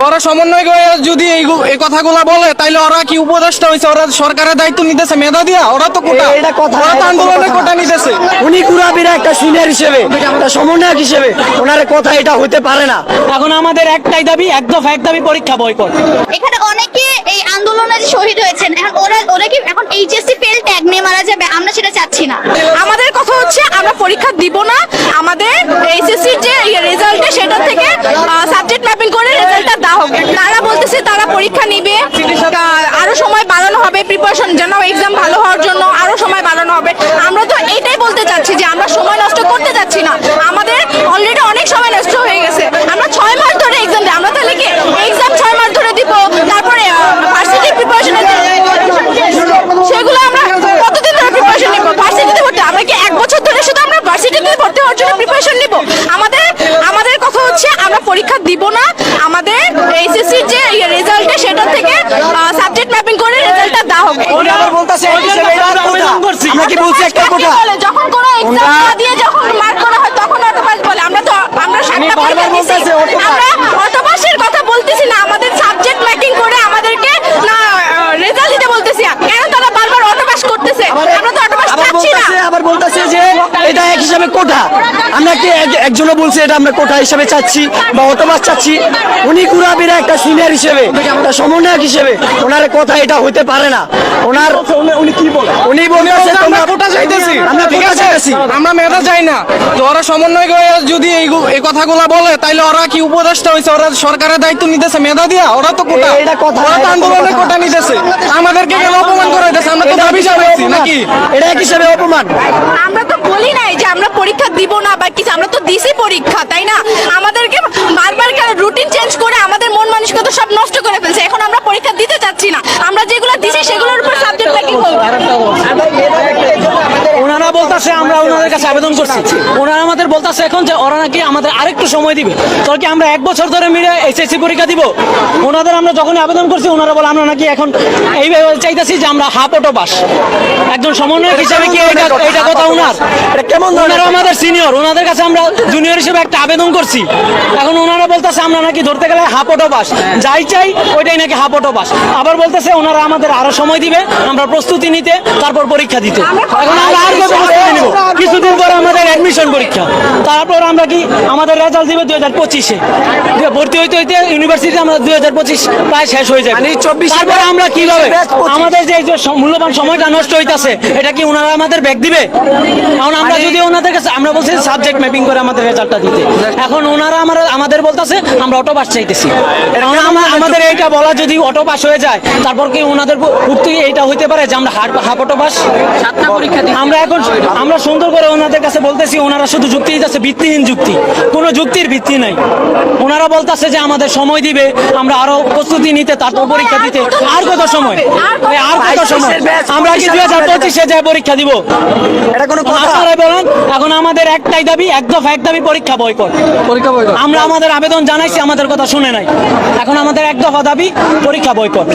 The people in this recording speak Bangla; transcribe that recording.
ওরা সমন্বয় করে যদি এই এই কথাগুলো বলে তাইলে ওরা কি উপদেষ্টা হয়েছে ওরা সরকারের দায়িত্ব নিতেছে মেধা দিয়া? ওরা তো কোটা। এটা কথা- ওরা তো আন্দোলনের কোটা নিতেছে। উনি কুরাবিরা একটা সিনিয়র হিসেবে একটা সমন্বয়ক হিসেবে ওনার কথা এটা হতে পারে না। এখন আমাদের একটাই দাবি এক দফা এক দাবি পরীক্ষা বয়কট এখানে অনেকে এই আন্দোলনে শহীদ হয়েছেন। এখন ওরা ওরা কি এখন এইচএসসি ফেল ট্যাগ নিয়ে মারা যাবে? আমরা সেটা চাচ্ছি না। আমাদের কথা হচ্ছে আমরা পরীক্ষা দিব না। আমাদের এইচএসসি যে রেজাল্টে সেটা থেকে সাবজেক্ট ম্যাপিং করে রেজাল্টটা দাও হোক তারা বলতেছে তারা পরীক্ষা আহ, আরও সময় বাড়ানো হবে। প্রিপারেশন যেন এক্সাম ভালো হওয়ার জন্য আরও সময় বাড়ানো হবে। আমরা তো এইটাই বলতে চাচ্ছি যে আমরা সময় নষ্ট করতে চাচ্ছি না আমাদের অলরেডি অনেক সময় নষ্ট হয়ে গেছে আমরা ছয় মাস ধরে এক্সাম দিই আমরা তাহলে কি এক্সাম ছয় মাস ধরে দিব তারপরে ভার্সিটি প্রিপারেশনের সেগুলো আমরা কতদিন ধরে প্রিপারেশন নিব ভার্সিটিতে ভর্তি আমরা কি এক বছর ধরে শুধু আমরা ভার্সিটিতে ভর্তি হওয়ার জন্য প্রিপারেশন নিব আমাদের আমাদের কথা হচ্ছে আমরা পরীক্ষা দিব না আমাদের এইচএসসি যে রেজাল্টে সেটা থেকে সাবজেক্ট ম্যাপিং করে রেজাল্টটা দাও হোক উনি বলতেছে আমরা কি বলছি একটা যখন কোনো এক্সাম না দিয়ে যখন মার করা হয় তখন অটোপাস বলে। আমরা তো আমরা সাতটা বারবার দিছি। আমরা অটোপাসের কথা বলতেছি না। আমাদের সাবজেক্ট ম্যাকিং করে আমাদেরকে না রেজাল্ট দিতে বলতেছি। কেন তারা বারবার অটোপাস করতেছে? আমরা তো অটোপাস চাচ্ছি না। আবার বলতেছে যে এটা এক হিসাবে কোটা আমরা কি একজনও বলছে এটা আমরা কোটা হিসাবে চাচ্ছি বা অটোবাস চাচ্ছি। উনি কুরাবিরা একটা সিনিয়র হিসেবে একটা সমন্বয়ক হিসেবে। ওনার কথা এটা হতে পারে না। ওনার উনি কি বলে? উনি বলতেছে আমরা কোটা চাইতেছি। আমরা ঠিক কোটা আছে? চাইতেছি। আমরা মেধা চাই না। তো ওরা সমন্বয় করে যদি এই এই কথাগুলো বলে তাইলে ওরা কি উপদেষ্টা হয়েছে ওরা সরকারের দায়িত্ব নিতেছে মেধা দিয়া? ওরা তো কোটা এটা কথা- ওরা তো আন্দোলনের কোটা নিতেছে। আমাদেরকে কেন অপমান করে দিতেছে আমরা তো দাবি এক হিসাবে জানাইছি অপমান। নাকি? এটা এক হিসাবে অপমান। আমরা তো বলি নাই যে আমরা পরীক্ষা দিব না বা কিছু আমরা তো দিছি পরীক্ষা তাই না আমাদেরকে বারবার রুটিন চেঞ্জ করে আমাদের মন মানসিকতা সব নষ্ট করে ফেলছে। এখন আমরা পরীক্ষা দিতে চাচ্ছি না। আমরা যেগুলো দিছি, সেগুলোর উপর সাবজেক্ট ম্যাপিং করব ওনারা বলতাছে আমরা ওনাদের কাছে আবেদন করছি। ওনারা আমাদের বলতাছে এখন যে ওরা নাকি আমাদের আরেকটু সময় দিবে। তোর কি আমরা এক বছর ধরে মিলে এসএসসি পরীক্ষা দিব? ওনাদের আমরা যখন আবেদন করছি ওনারা বলে আমরা নাকি এখন এইভাবে চাইতেছি যে আমরা হাফ অটো পাস একজন সমন্বয়ক হিসাবে কি এটা এটা কথা ওনার কেমন ওনারা আমাদের সিনিয়র ওনাদের কাছে আমরা জুনিয়র হিসেবে একটা আবেদন করছি। এখন ওনারা বলতেছে আমরা নাকি ধরতে গেলে হাফ অটো পাস যাই চাই ওইটাই নাকি হাফ অটো পাস আবার বলতেছে ওনারা আমাদের আরও সময় দিবে আমরা প্রস্তুতি নিতে তারপর পরীক্ষা দিতে। এখন আমরা আর কত প্রস্তুতি নিব? কিছুদিন পর আমাদের অ্যাডমিশন পরীক্ষা। তারপর আমরা কি আমাদের রেজাল্ট দিবে দুই হাজার পঁচিশে। ভর্তি হইতে হইতে ইউনিভার্সিটি আমরা দুই হাজার পঁচিশ প্রায় শেষ হয়ে যাবে। মানে 24 তারপর আমরা কীভাবে? ব্যাচ 25 আমাদের যে মূল্যবান সময়টা নষ্ট হইতেছে এটা কি ওনারা আমাদের ব্যাগ দিবে? এখন আমরা যদি ওনাদের কাছে আমরা বলছি সাবজেক্ট ম্যাপিং করে আমাদের রেজাল্টটা দিতে। এখন ওনারা আমরা আমাদের বলতেছে আমরা অটো পাস চাইতেছি। আমাদের এইটা বলা যদি অটো পাস হয়ে যায় তারপর কি ওনাদের ভর্তি এইটা হইতে পারে যে আমরা হাফ হাফ অটো পাস আমরা এখন আমরা সুন্দর করে ওনাদের কাছে বলতেছি ওনারা শুধু যুক্তি দিতেছে ভিত্তিহীন যুক্তি। কোনো যুক্তির ভিত্তি নাই। ওনারা বলতাছে যে আমাদের সময় দিবে আমরা আরও প্রস্তুতি নিতে তারপর পরীক্ষা দিতে। আর কত সময়? আর কত সময়? আমরা কি দুই হাজার পঁচিশে যায় পরীক্ষা দিব? এটা কোনো কথা। আপনারাই বলেন এখন আমাদের একটাই দাবি এক দফা এক দাবি পরীক্ষা বয়কট। পরীক্ষা বই আমরা আমাদের আবেদন জানাইছি আমাদের কথা শুনে নাই। এখন আমাদের এক দফা দাবি পরীক্ষা বয়কট।